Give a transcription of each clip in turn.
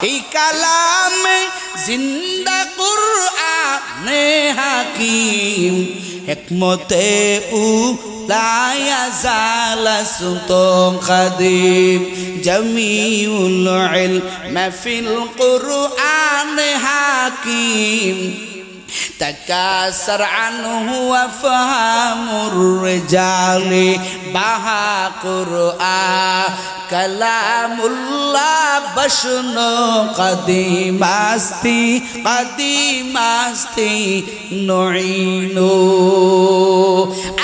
এই কালামে জিন্দা কুরআনে হাকিম হিকমতে উ লায়া জালাসুত কদিম জমিউল ইলম ফিল কুরআন হাকিম تكاثر عنه وفهم الرجال بها قرآن كلام الله بشن قديم استي قديم استي نعينو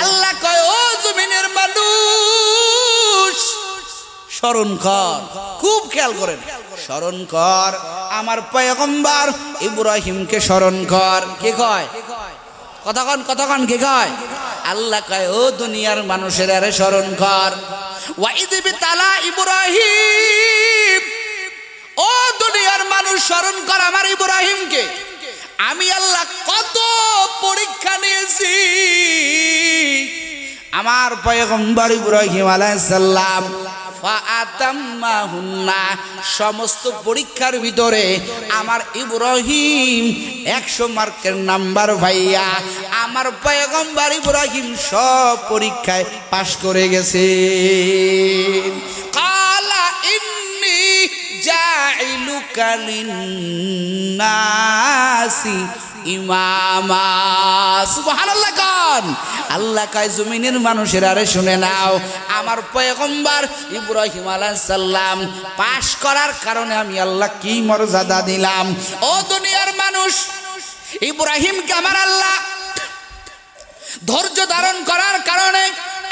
আল্লাহ কয় ও জমিনের মানুষ স্মরণ কর খুব খেয়াল করেন স্মরণ কর আমার পয়গম্বর ইব্রাহিমকে স্মরণ কর। কে কয়? কতক্ষণ কতক্ষণ কে কয়? আল্লাহ কয়, ও দুনিয়ার মানুষের আরে স্মরণ কর। ওয়াইদিবি তালা ইব্রাহিম। ও দুনিয়ার মানুষ, স্মরণ কর আমার ইব্রাহিমকে। আমি আল্লাহ কত পরীক্ষা নিয়েছি। আমার পয়গম্বর ইব্রাহিম আলাইসাল্লাম ফাআতাম্মাহুন্না সমস্ত পরীক্ষার ভিতরে আমার ইব্রাহিম একশো মার্কের নাম্বার ভাইয়া, আমার পয়গম্বর ইব্রাহিম সব পরীক্ষায় পাশ করে গেছে কালা ইন্নি জাইলুকা লিন্নাসি ইমামা। সুবহানাল্লাহ কোন। আল্লাহ কয়, জমিনের মানুষের আরে শুনে নাও, আমার পয়গম্বর ইব্রাহিম পাশ করার কারণে আমি আল্লাহ কি মর্যাদা দিলাম? ও দুনিয়ার মানুষ, ইব্রাহিমকে আমার আল্লাহ ধৈর্য ধারণ করার কারণে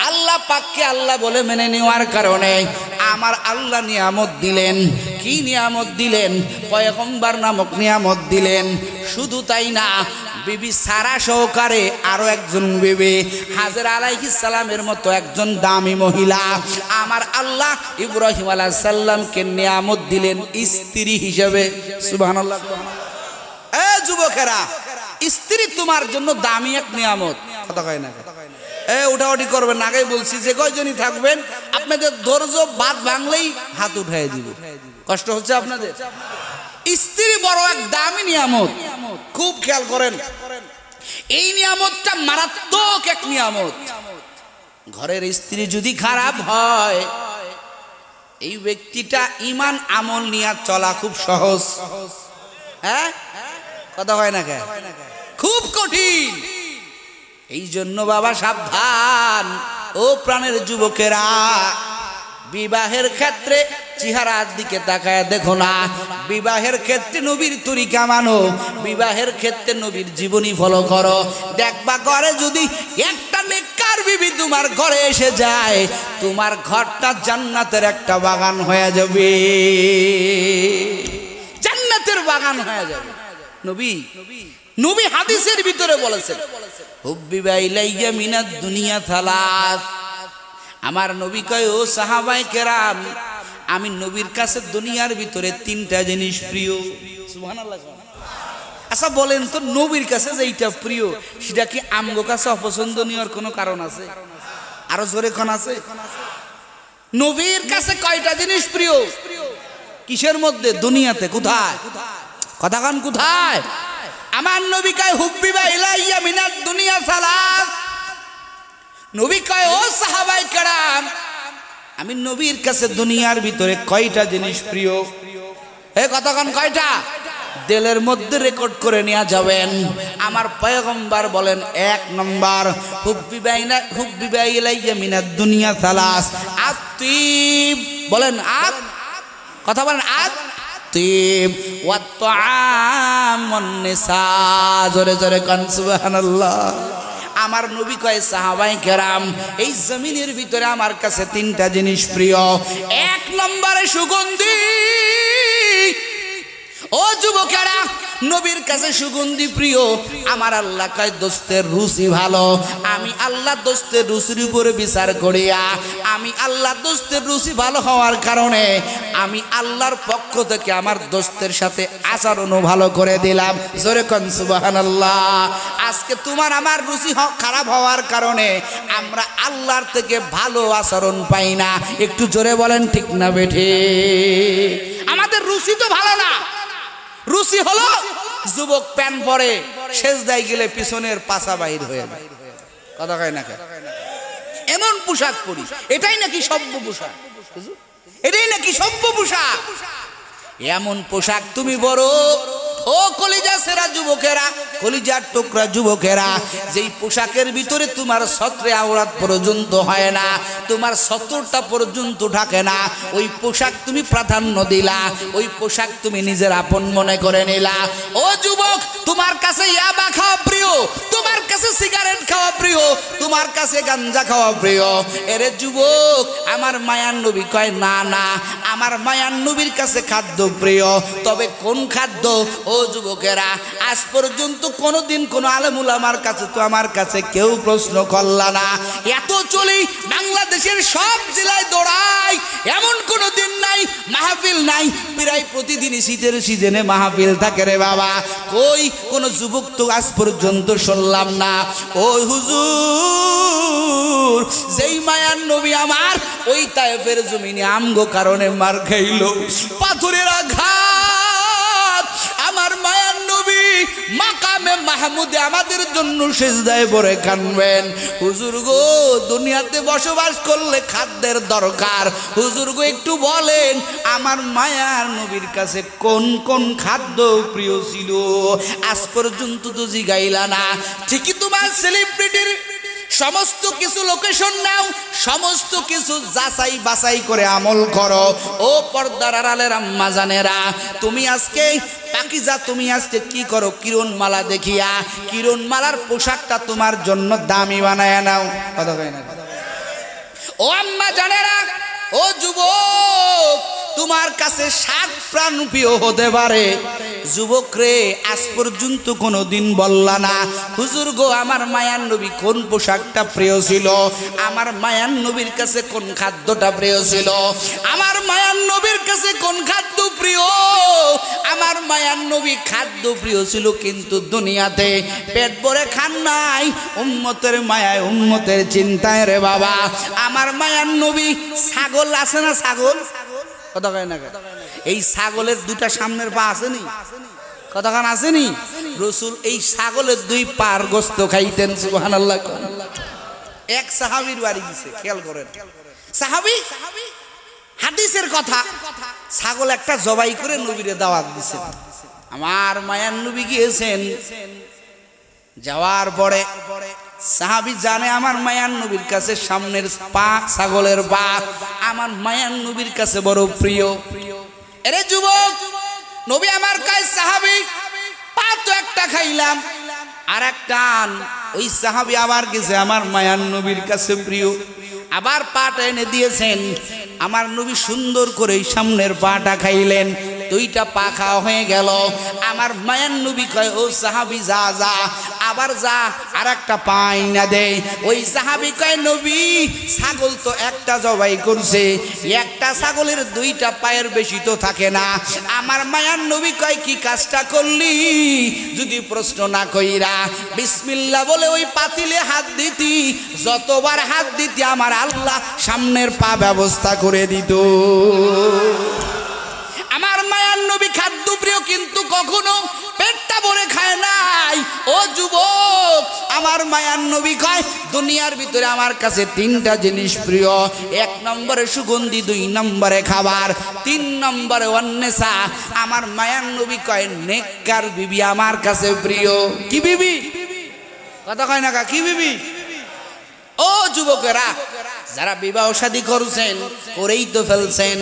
আল্লাহ পাককে আল্লাহ বলে মেনে নেওয়ার কারণে আমার আল্লাহ নিয়ামত দিলেন। কি নিয়ামত দিলেন? পয়গম্বার নামক নিয়ামত দিলেন। শুধু তাই না, বিবি সারা সহকারে আরও একজন বিবি, হাজার আলাইহিস সালামের মতো একজন দামি মহিলা। আমার আল্লাহ ইব্রাহিম আলাইহিস সাল্লামকে নিয়ামত দিলেন স্ত্রী হিসেবে। সুবহানাল্লাহ এ যুবকেরা, স্ত্রী তোমার জন্য দামি এক নিয়ামত। কথা কয় না এ, উঠাউঠি করবেন। আগেই বলছি যে কয়জনই থাকবেন, আপনাদের ধৈর্য বাদ ভাঙলেই হাত উঠাই দিব। কষ্ট হচ্ছে আপনাদের? স্ত্রী বড় এক দামি নিয়ামত। খুব খেয়াল করেন, এই নিয়ামতটা মারাত্মক এক নিয়ামত। ঘরের স্ত্রী যদি খারাপ হয়, এই ব্যক্তিটা ইমান আমল নিয়ে চলা খুব সহজ। হ্যাঁ? কথা হয় না কে খুব কঠিন। এই জন্য বাবা সাবধান। ও প্রাণের যুবকেরা, বিবাহের ক্ষেত্রে চেহারার দিকে তাকায় দেখো না। বিবাহের ক্ষেত্রে নবীর তরিকা মানো বিবাহের ক্ষেত্রে নবীর জীবনী ফলো করো। দেখবা ঘরে যদি একটা নেককার বিবি তোমার ঘরে এসে যায়, তোমার ঘরটা জান্নাতের একটা বাগান হয়ে যাবে। জান্নাতের বাগান হয়ে যাবে। নবী নবী হাদিসের ভিতরে বলেছেন, হুব্বি বাইলাইয়া মিনাদ দুনিয়া থালাস আমার নবী কয়, ও সাহাবাই কেরাম, আমি নবীর কাছে দুনিয়ার ভিতরে তিনটা জিনিস প্রিয়। আচ্ছা বলেন তো, নবীর কাছে যেইটা প্রিয়, সেটা কি আমগো কাছে অপছন্দনীয়র কোনো কারণ আছে? আরও জোরে কোন আছে? নবীর কাছে কয়টা জিনিস প্রিয়? কিসের মধ্যে? দুনিয়াতে কোথায়? কথা কোথায়? আমার নবী কয়, হুব্বি বা ইলাইয়া মিনাত দুনিয়া সালাস। নবী কয়, ও সাহাবাই কারাম, আমি নবীর কাছে দুনিয়ার ভিতরে কয়টা জিনিস প্রিয়? এ কতক্ষণ কয়টা? দেলের মধ্যে রেকর্ড করে নেওয়া যাবেন। আমার পয়গম্বর বলেন, এক নম্বর, হুব্বি বাইনা হুব্বি বাইলাইয়া মিনাত দুনিয়া সালাস। আতিব বলেন, আত কথা বলেন, আত নিসা জোরে জোরে কান আমার নবী কয় সাহাবাই কেরাম, এই জমিনের ভিতরে আমার কাছে তিনটা জিনিস প্রিয়। এক নম্বরে সুগন্ধি। ও যুবকেরা, নবীর কাছে সুগন্ধি প্রিয়। আমার আল্লাহ কয়, দোস্তের রুচি ভালো। আমি আল্লাহ দোস্তের রুচির উপরে বিচার করিয়া, আমি আল্লাহ দোস্তের রুচি ভালো হওয়ার কারণে, আমি আল্লাহর পক্ষ থেকে আমার দোস্তের সাথে আচরণও ভালো করে দিলাম। জোরে কন, সুবহানাল্লাহ। আজকে তোমার আমার রুচি খারাপ হওয়ার কারণে আমরা আল্লাহর থেকে ভালো আচরণ পাই না। একটু জোরে বলেন, ঠিক না বেঠে? আমাদের রুচি তো ভালো না। রুচি হলো, যুবক প্যান পরে শেষ দায় গেলে পিছনের পাশা বাহির হয়ে কথা কয় না এমন পোশাক পরি। এটাই নাকি সভ্য পোশাক? এটাই নাকি সভ্য পোশাক? এমন পোশাক তুমি বড় ও কলিজা সেরা যুবকেরা, কলিজার টুকরা যুবকেরা, যেই পোশাকের ভিতরে তোমার সত্রে আওরাত পর্যন্ত হয় না, তোমার সত্তরটা পর্যন্ত ঢাকে না, ওই পোশাক তুমি প্রাধান্য দিলা, ওই পোশাক তুমি নিজের আপন মনে করে নিলা। ও যুবক, তোমার কাছে ইয়াবা খাওয়া প্রিয়, তোমার কাছে সিগারেট খাওয়া প্রিয়, তোমার কাছে গাঞ্জা খাওয়া প্রিয়। এরে যুবক, আমার মায়ার নবী কয়, না না, আমার মায়ার নবীর কাছে খাদ্য প্রিয়, তবে কোন খাদ্য ও যুবকেরা, আজ পর্যন্ত কোনোদিন কোনো আলেমুল আমার কাছে তো আমার কাছে কেউ প্রশ্ন করলা না। এত চলি বাংলাদেশের সব জেলায় দৌড়াই, এমন কোনো দিন নাই, মাহফিল নাই, প্রায় প্রতিদিনই শীতের সিজনে মাহফিল থাকে রে বাবা। কই কোনো যুবক তো আজ পর্যন্ত শুনলাম না। ও হুজুর, যেই মায়ার নবী আমার, ওই তায়েফের জমিনে আমগো কারণে মার খাইল। পাথরের আঘাত। মাহমুদে আমাদের জন্য সেজদায় পরে কানবেন। হুজুর গো, দুনিয়াতে বসবাস করলে খাদ্যের দরকার। হুজুর গো, একটু বলেন, আমার মায়ার নবীর কাছে কোন কোন খাদ্য প্রিয় ছিল? আজ পর্যন্ত তো জিগাইলা না। ঠিকই তোমার সেলিব্রিটির সমস্ত কিছু লোকেশন নাও, সমস্ত কিছু যাচাই বাছাই করে আমল করো। ও পর্দার আড়ালের আম্মা জানেরা, তুমি আজকে পাকিজা, তুমি আজকে কি করো? কিরণ মালা দেখিয়া কিরণ মালার পোশাকটা তোমার জন্য দামি বানায় নাও। কথা কয় না? ও আম্মা জানেরা, ও যুবক তোমার কাছে সাত প্রাণ প্রিয় হতে পারে। যুবক রে, আজ পর্যন্ত কোনো দিন বললা না, হুজুর গো, আমার মায়ান নবী কোন পোশাকটা প্রিয় ছিল? আমার মায়ান নবীর কাছে কোন খাদ্যটা প্রিয় ছিল? আমার মায়ান নবীর কাছে কোন খাদ্য প্রিয়? আমার মায়ান নবী খাদ্য প্রিয় ছিল কিন্তু দুনিয়াতে পেট ভরে খান নাই। উম্মতের মায়ায়, উম্মতের চিন্তায় রে বাবা। আমার মায়ার নবী ছাগল আছে না ছাগল? কথা কয় না এই ছাগলের দুটা সামনের পা আসেনি কতক্ষণ আসেনি রসুল এই ছাগলের দুই পার গোস্ত খাইতেন সুবহান আল্লাহ এক সাহাবির বাড়ি দিছে খেয়াল করেন। সাহাবি? হাদিসের কথা। ছাগল একটা জবাই করে নবীরে দাওয়াত দিছে। আমার মায়ার নবী গিয়েছেন। যাওয়ার পরে সাহাবি জানে আমার মায়ার নবীর কাছে সামনের পা ছাগলের পা আমার মায়ার নবীর কাছে বড় প্রিয়। এরে যুবক, নবী আমার কাছে সাহাবি পা তো একটা খাইলাম। আর একটা ওই সাহাবি আবার গেছে আমার মায়ার নবীর কাছে প্রিয়। আবার পাটা এনে দিয়েছেন। আমার নবী সুন্দর করে সামনের পাটা খাইলেন। দুইটা পা খাওয়া হয়ে গেল। আমার মায়ার নবী কয়, ও সাহাবি, যা যা। আবার যা আর একটা পাই না দে। ওই সাহাবি কয়, নবী, ছাগল তো একটা জবাই করছে। একটা ছাগলের দুইটা পায়ের বেশি তো থাকে না। আমার মায়ান নবী কয়, কি কাজটা করলি? যদি প্রশ্ন না কইরা বিসমিল্লা বলে ওই পাতিলে হাত দিতি। যতবার হাত দিতি, আমার আল্লাহ সামনের পা ব্যবস্থা করে দিত। আমার নবী খাদ্য প্রিয়, কিন্তু কখনো পেটটা ভরে খায় নাই। ও যুবক, আমার মায়ার নবী কয়, দুনিয়ার ভিতরে আমার কাছে তিনটা জিনিস প্রিয়। এক নম্বরে সুগন্ধি, দুই নম্বরে খাবার, তিন নম্বরে অন্বেষা। আমার মায়ার নবী কয়, নেককার বিবি আমার কাছে প্রিয়। কি বিবি? কথা কয় না কা, কি বিবি? ও যুবকেরা যারা বিবাহ শাদী করছেন, করেই তো ফেলছেন।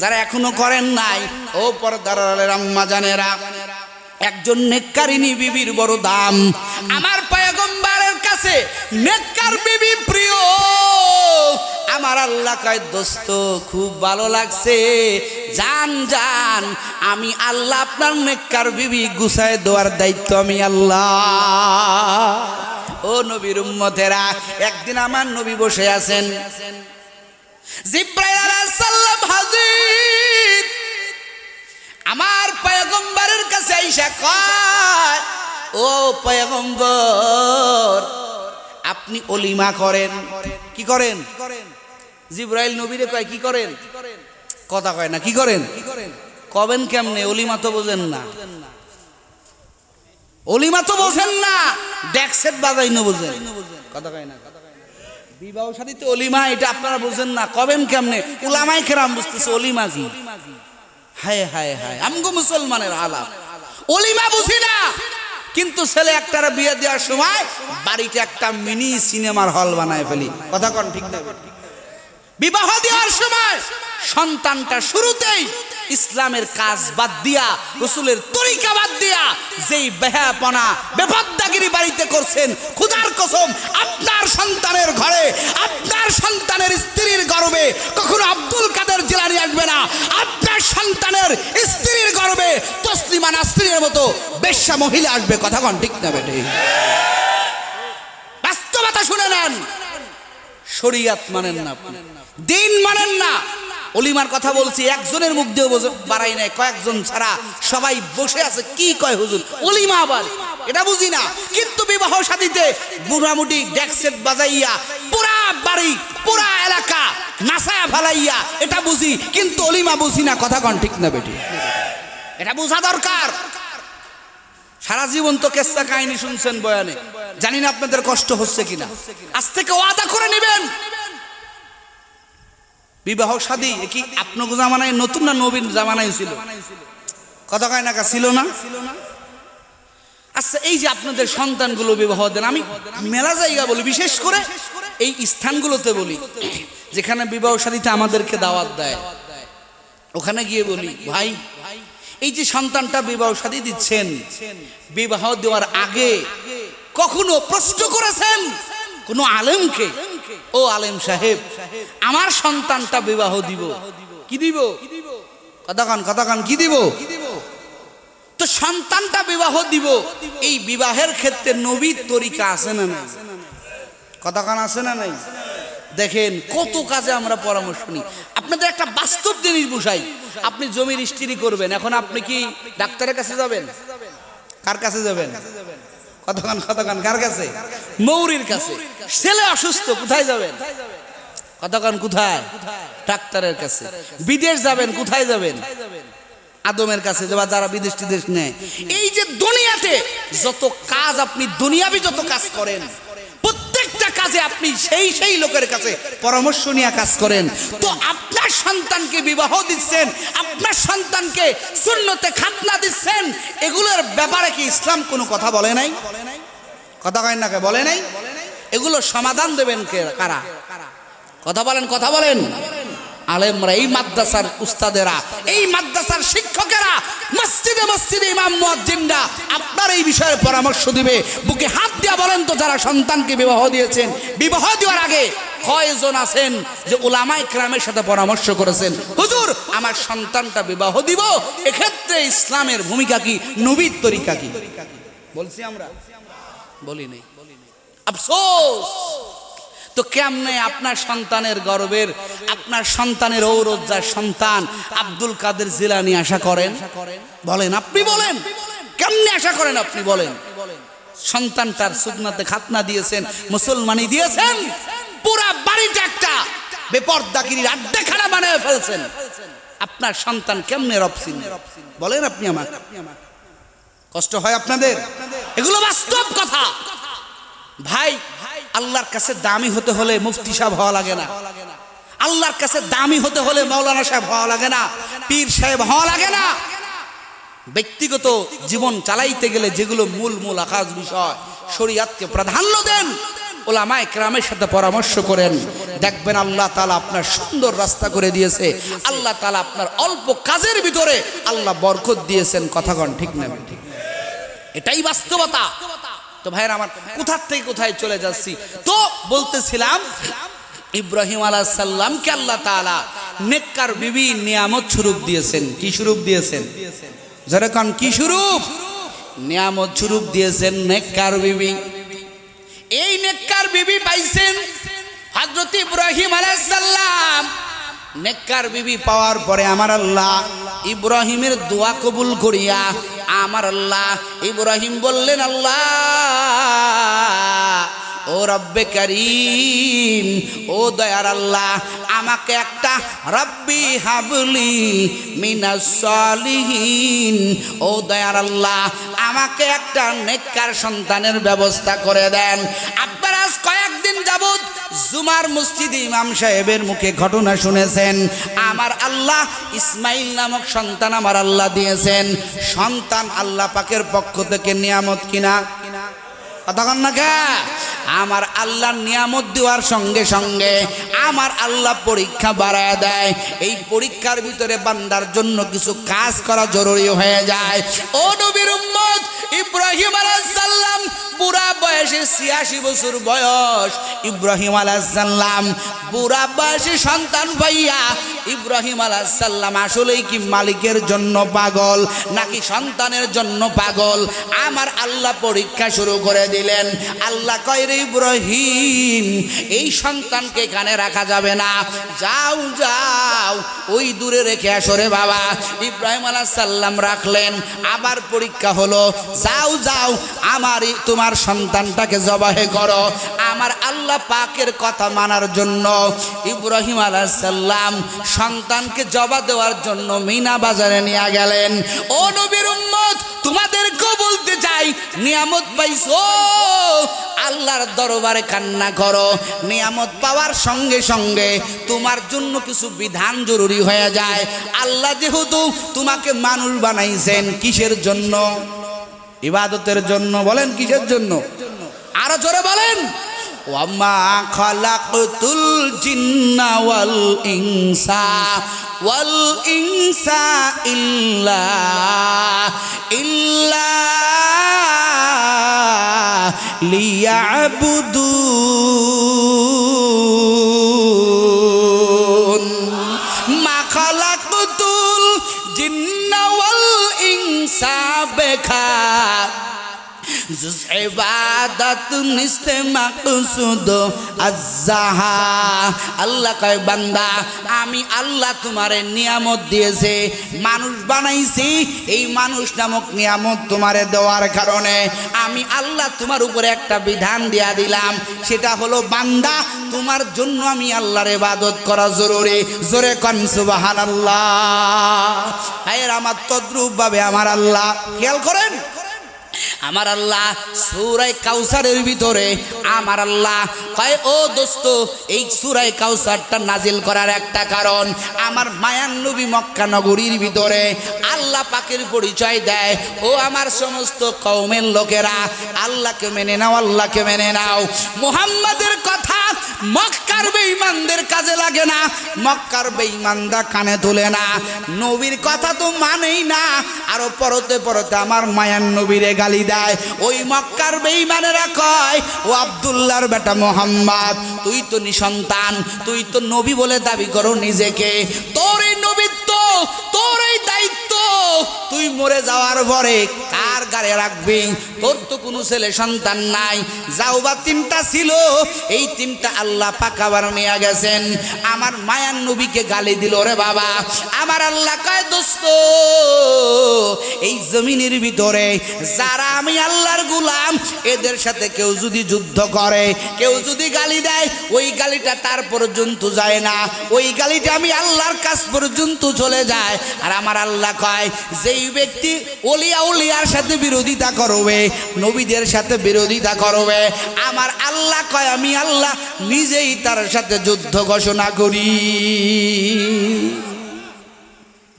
যারা এখনও করেন নাই, ও পরদারের আম্মা জানেরা, একজন নেককারিনী বিবির বড় দাম। আমার পায়গম্বারের কাছে নেককার বিবি প্রিয়। আমার আল্লাহ কায়, দোস্ত, খুব ভালো লাগছে। জান জান, আমি আল্লাহ আপনার নেককার বিবি গুছায় দেওয়ার দায়িত্ব আমি আল্লাহ। ও নবীর উম্মতেরা, একদিন আমার নবী বসে আছেন। আমার পয়গম্বরের কাছে আইসা কয়, ও পয়গম্বর, আপনি অলিমা করেন। কি করেন? জিব্রাইল নবীরে কয়, কি করেন? কথা কয় না কি করেন? কবেন কেমনে? অলিমা তো বোঝেন না। অলিমা তো বোঝেন না ড্যাকসেট বাজাই না বোঝেন। কথা কয় না বিবাহ সাথীতে অলিমা এটা আপনারা বোঝেন না কবেন কেমনে? উলামাই কেরাম বুঝতেছে অলিমা কি? হায় হায় হায় আমগো মুসলমানের আলাপ অলিমা বুঝি না কিন্তু ছেলে একটার বিয়ে দেওয়ার সময় বাড়িতে একটা মিনি সিনেমার হল বানায় ফেলি। কথা কন ঠিক না। বিবাহ দেওয়ার সময় সন্তানটা শুরুতেই ইসলামের কাজ বাদ দিয়া, রসুলের তরিকা বাদ দিয়া, যেই বেহাপনা বেপদ্দাগিরি বাড়িতে করছেন, খুদার কসম, আপনার সন্তানের ঘরে, আপনার সন্তানের স্ত্রীর গর্বে কখনো আব্দুল কাদের জেলানি আসবে না। আপনার সন্তানের স্ত্রীর গর্বে তসলিমা নাসরিনের মতো বেশ্যা মহিলা আসবে, কথা কন ঠিক না বেটে? বাস্তবতা শুনে নেন। শরিয়াত মানেন না। দিন মানেন না। অলিমার কথা বলছি, একজনের মুখ দিয়ে বাড়াই নাই, কয়েকজন ছাড়া সবাই বসে আছে, কি কয় হুজুর? অলিমা আবার, এটা বুঝি না। কিন্তু বিবাহ সাথীতে মোটামুটি ডেকসেট বাজাইয়া, পুরা বাড়ি, পুরা এলাকা নাসায়া ফালাইয়া, এটা বুঝি, কিন্তু অলিমা বুঝি না, কথা কন ঠিক না বেটি। এটা বোঝা দরকার। সারা জীবন তো কেসা কাহিনী শুনছেন বয়ানে। জানি না আপনাদের কষ্ট হচ্ছে কিনা। আজ থেকে ওয়াদা করে নেবেন। বিবাহ এ কি আপনার জামানায় নতুন না নবীন জামানায় ছিল? কথা কয় নাকা ছিল না? আচ্ছা এই যে আপনাদের সন্তানগুলো বিবাহ দেন, আমি মেলা জায়গা বলি, বিশেষ করে এই স্থানগুলোতে বলি, যেখানে বিবাহ শাদীতে আমাদেরকে দাওয়াত দেয়। ওখানে গিয়ে বলি, ভাই এই যে সন্তানটা বিবাহ শাদী দিচ্ছেন, বিবাহ দেওয়ার আগে কখনো প্রশ্ন করেছেন কোন আলেমকে? ও আলেম সাহেব, আমার সন্তানটা বিবাহ দিব। কি দিব? কতক্ষণ কতক্ষণ কি দিব? তো সন্তানটা বিবাহ দিব, এই বিবাহের ক্ষেত্রে নবীর তরিকা আছে না নাই? কতক্ষণ আছে না নাই? দেখেন কত কাজে আমরা পরামর্শ নিই। আপনাদের একটা বাস্তব জিনিস বুঝাই। আপনি জমির রেজিস্ট্রি করবেন, এখন আপনি কি ডাক্তারের কাছে যাবেন? কার কাছে যাবেন? কতক্ষণ কতক্ষণ কার কাছে? মৌরির কাছে। ছেলে অসুস্থ, কোথায় যাবেন? কতক্ষণ কোথায়? ডাক্তারের কাছে। বিদেশ যাবেন, কোথায় যাবেন? আদমের কাছে বা যারা বিদেশ টিদেশ নেয়। এই যে দুনিয়াতে যত কাজ আপনি দুনিয়াবি যত কাজ করেন কাজে আপনি সেই সেই লোকের কাছে পরামর্শ নিয়ে কাজ করেন। তো আপনার সন্তানকে বিবাহ দিচ্ছেন, আপনার সন্তানকে শূন্যতে খাতনা দিচ্ছেন, এগুলোর ব্যাপারে কি ইসলাম কোনো কথা বলে নাই? কথা কয় না বলে নাই? এগুলো সমাধান দেবেন কারা? কথা বলেন কথা বলেন। আলেমরা এই মাদ্রাসার উস্তাদেরা, এই মাদ্রাসার শিক্ষকেরা, মসজিদে মসজিদে ইমাম মুয়াজ্জিনরা আপনার এই বিষয়ে পরামর্শ দিবে। বুকে হাত দিয়া বলেন তো যারা সন্তানকে বিবাহ দিয়েছেন, বিবাহ দেওয়ার আগে কয়জন আছেন যে ওলামাই ক্রামের সাথে পরামর্শ করেছেন? হুজুর, আমার সন্তানটা বিবাহ দিব, এক্ষেত্রে ইসলামের ভূমিকা কি, নবীর তরিকা কি? বলছি আমরা, বলি নেই। আফসোস! তো কেমনে আপনার সন্তানের গর্বের, আপনার সন্তানের ঔরজ্জার সন্তান আব্দুল কাদের জিলানি আশা করেন? বলেন, আপনি বলেন। কেমনে আশা করেন আপনি বলেন? সন্তান তার সুদনাতে খাতনা দিয়েছেন, মুসলমানি দিয়েছেন, পুরা বাড়িটা একটা বেপর্দাগিরির আড্ডাখানা বানিয়ে ফেলছেন। আপনার সন্তান কেমনে রপসিন? বলেন আপনি আমার কষ্ট হয় আপনাদের? এগুলো বাস্তব কথা। ভাই ভাই আল্লাহর কাছে দামি হতে হলে মুফতি সাহেব হওয়া লাগে না। আল্লাহর কাছে দামি হতে হলে মৌলানা সাহেব হওয়া লাগে না, পীর সাহেব হওয়া লাগে না। ব্যক্তিগত জীবন চালাইতে গেলে যেগুলো মূল মূল আকাশ বিষয়, শরিয়াতকে প্রাধান্য দেন, ওলামায় ক্রামের সাথে পরামর্শ করেন। দেখবেন আল্লাহ তালা আপনার সুন্দর রাস্তা করে দিয়েছে, আল্লাহ তালা আপনার অল্প কাজের ভিতরে আল্লাহ বরকত দিয়েছেন কথাগণ ঠিক না? ঠিক এটাই বাস্তবতা। তো ভাইয়ের আমার কোথার থেকে কোথায় চলে যাচ্ছি? তো বলতেছিলাম, ইব্রাহিম আলাহ সাল্লামকে আল্লাহ তাআলা নেককার বিবি নিয়ামত স্বরূপ দিয়েছেন। কি স্বরূপ দিয়েছেন? যেরকম কি স্বরূপ? নিয়ামত স্বরূপ দিয়েছেন নেককার বিবি। এই নেককার বিবি পাইছেন হযরত ইব্রাহিম আলাইহিস সালাম। নেককার বিবি পাওয়ার পরে আমার আল্লাহ ইব্রাহিমের দোয়া কবুল করিয়া আমার আল্লাহ। ইব্রাহিম বললেন আল্লাহ ও রব্বে করিম, ও দয়ার আল্লাহ, আমাকে একটা রব্বি হাবলি মিনাস সলিহিন। ও দয়ার আল্লাহ, আমাকে একটা নেককার সন্তানের ব্যবস্থা করে দেন। আপনারা কয়েকদিন যাবত জুমার মসজিদে ইমাম সাহেবের মুখে ঘটনা শুনেছেন। আমার আল্লাহ ইসমাইল নামক সন্তান আমার আল্লাহ দিয়েছেন। সন্তান আল্লাহ পাকের পক্ষ থেকে নিয়ামত কিনা কিনা? কতক্ষণ না কে? আমার আল্লাহর নিয়ামত দেওয়ার সঙ্গে সঙ্গে আমার আল্লাহ পরীক্ষা বাড়ায় দেয় এই পরীক্ষার ভিতরে বান্দার জন্য কিছু কাজ করা জরুরি হয়ে যায় ও নবীর উম্মত, ইব্রাহিম আলাইসাল্লাম বুড়া বয়সে ছিয়াশি বছর বয়স। ইব্রাহিম আলাইসাল্লাম বুড়া বয়সে সন্তান ভাইয়া ইব্রাহিম আলাইসাল্লাম আসলেই কি মালিকের জন্য পাগল, নাকি সন্তানের জন্য পাগল? আমার আল্লাহ পরীক্ষা শুরু করে দিলেন। আল্লাহ কয় রে ইব্রাহিম, এই সন্তানকে এখানে রাখা যাবে না। যাও যাও, ওই দূরে রেখে আসো রে বাবা। ইব্রাহিম আলাইসাল্লাম রাখলেন। আবার পরীক্ষা হলো, যাও যাও আমার এই- তোমার সন্তানটাকে জবাহে করো। আমার আল্লাহ পাকের কথা মানার জন্য ইব্রাহিম আলাইসাল্লাম সন্তানকে জবা দেওয়ার জন্য মিনা বাজারে নিয়ে গেলেন। ও নবীর উম্মত তোমাদেরকেও বলতে চাই, নিয়ামত পাইছো? আল্লাহর দরবারে কান্না করো। নিয়ামত পাওয়ার সঙ্গে সঙ্গে তোমার জন্য কিছু বিধান জরুরি হয়ে যায়। আল্লাহ যেহেতু তোমাকে মানুষ বানাইছেন, কিসের জন্য? ইবাদতের জন্য বলেন, কিসের জন্য? আরও জোরে বলেন। ওয়ামা খালাকতুল ওয়াল ইনসা ইনসা ইল্লা ইল্লা ইবাদত নিস্তে মাকসুদ আজ্জাহা আল্লাহ কয়, বান্দা, আমি আল্লাহ তোমারে নিয়ামত দিয়েছে, মানুষ বানাইছি, এই মানুষ নামক নিয়ামত তোমারে দেওয়ার কারণে আমি আল্লাহ তোমার উপরে একটা বিধান দিয়া দিলাম। সেটা হলো, বান্দা, তোমার জন্য আমি আল্লাহর ইবাদত করা জরুরি। জোরে কন, সুবহানাল্লাহ। আয়ের আমার তদ্রূপ ভাবে আমার আল্লাহ। খেয়াল করেন? আমার আল্লাহ সুরাই কাউসারের ভিতরে আমার আল্লাহ কয়, ও দোস্ত, এই সুরাই কাউসারটা নাজিল করার একটা কারণ, আমার মায়ান নবী মক্কা নগরীর ভিতরে আল্লাহ পাকের পরিচয় দেয়। ও আমার সমস্ত কৌমের লোকেরা, আল্লাহকে মেনে নাও, আল্লাহকে মেনে নাও। মুহাম্মাদের কথা মক্কার বেঈমানদের কাজে লাগে না, মক্কার বেঈমানরা কানে তোলে না। নবীর কথা তো মানেই না, আরও পরতে পরতে আমার মায়ান নবীরে গালি দেয়। ওই মক্কার বেঈমানেরা কয়, ও আবদুল্লার বেটা মোহাম্মদ, তুই তো নিসন্তান, তুই তো নবী বলে দাবি করো নিজেকে। তোর এই নবীত্ব, তোর এই দায়িত্ব, তুই মরে যাওয়ার পরে গাড়ে রাখবি। তোর তো কোনো ছেলে সন্তান নাই। যাও বা তিনটা ছিল। এই তিনটা আল্লাহ পাকাবার নিয়ে গেছেন। আমার মায়ান নবীকে গালি দিল রে বাবা, আমার আল্লাহ কয় দোস্ত, এই জমিনের ভিতরে যারা আমি আল্লাহর গুলাম, এদের সাথে কেউ যদি যুদ্ধ করে, কেউ যদি গালি দেয়, ওই গালিটা তার পর্যন্ত যায় না। ওই গালিটা আমি আল্লাহর কাছ পর্যন্ত চলে যায়। আর আমার আল্লাহ কয়, যেই ব্যক্তি অলিয়া উলিয়ার সাথে বিরোধিতা করবে, নবীদের সাথে বিরোধিতা করবে। আমার আল্লাহ কয়, আমি আল্লাহ নিজেই তার সাথে যুদ্ধ ঘোষণা করি।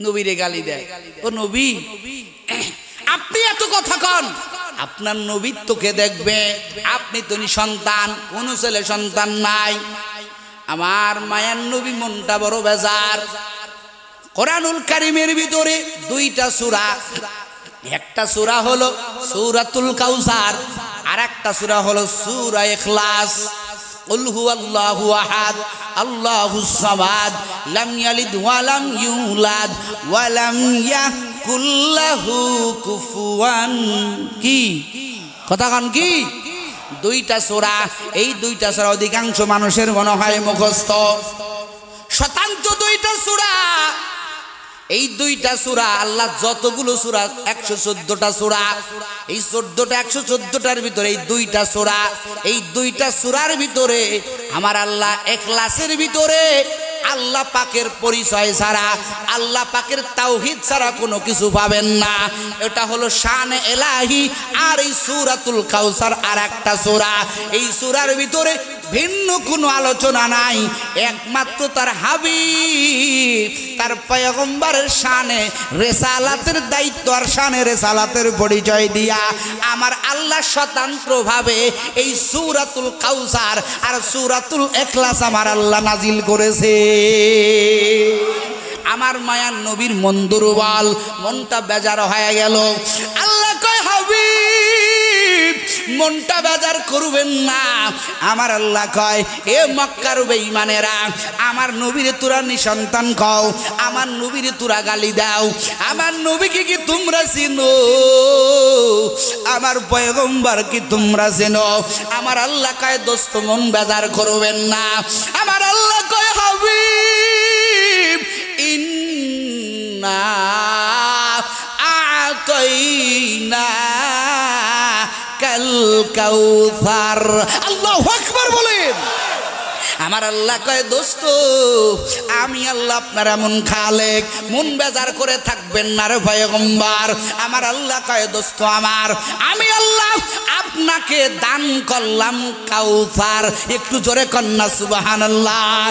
নবীরে গালি দেয়। ও নবী, আপনি এত কথা কন। আপনার নবী তোকে দেখবে। আপনি তো সন্তান, কোন ছেলে সন্তান নাই। আমার মায়ার নবী মনটা বড় বেজার। কোরআনুল কারিমের ভিতরে দুইটা সূরা একটা সুরা হলো সুরাতুল কাউসার আর একটা সুরা হলো সুরা এখলাস ইয়াকুল্লাহু কুফুয়ান। কি? কি? দুইটা সোরা, এই দুইটা সোরা অধিকাংশ মানুষের মনে হয় মুখস্থ। শতাংশ দুইটা সুরা এই দুইটা সুরা, আল্লাহ যতগুলো সুরা, একশো চোদ্দটা সুরা, এই চোদ্দটা, একশো চোদ্দটার ভিতরে এই দুইটা সুরা, এই দুইটা সুরার ভিতরে আমার আল্লাহ এখলাসের ভিতরে আল্লাহ পাকের পরিচয় ছাড়া, আল্লাহ পাকের তাওহিদ ছাড়া কোনো কিছু পাবেন না। এটা হলো শান এলাহি আর এই সুরাতুল কাউসার আর একটা সুরা। এই সুরার ভিতরে ভিন্ন কোনো আলোচনা নাই। একমাত্র তার হাবি তার পয়গম্বরের শানে রেসালাতের দায়িত্ব আর শানে রেসালাতের পরিচয় দিয়া আমার আল্লাহ স্বতন্ত্রভাবে এই সুরাতুল কাউসার আর সুরাতুল এখলাস আমার আল্লাহ নাজিল করেছে। আমার মায়ার নবীর মন্দুরবাল মনটা বেজার হয়ে গেল। আল্লাহ মনটা বেজার করবেন না। আমার আল্লাহ কয়, এ মক্কার বেঈমানেরা, আমার নবীরে তোরা নিসন্তান কও আমার নবীরে তোরা গালি দাও, আমার নবীকে কি তোমরা চিনো? আমার পয়গম্বর কি তোমরা চেনো? আমার আল্লাহ কয়, দোস্ত, মন বেজার করবেন না। আমার আল্লাহ কয়, হাবিব, ইন্না আতাইনা কাউসার আল্লাহু আকবার বলেন। আমার আল্লাহ কয় দোস্ত আমি আল্লাহ আপনার এমন খালেক। মন বেজার করে থাকবেন না রে ভয়গম্বার আমার আল্লাহ কয় দোস্ত আমার আমি আল্লাহ আপনাকে দান করলাম কাউসার। একটু জোরে কন্যা সুবাহান আল্লাহ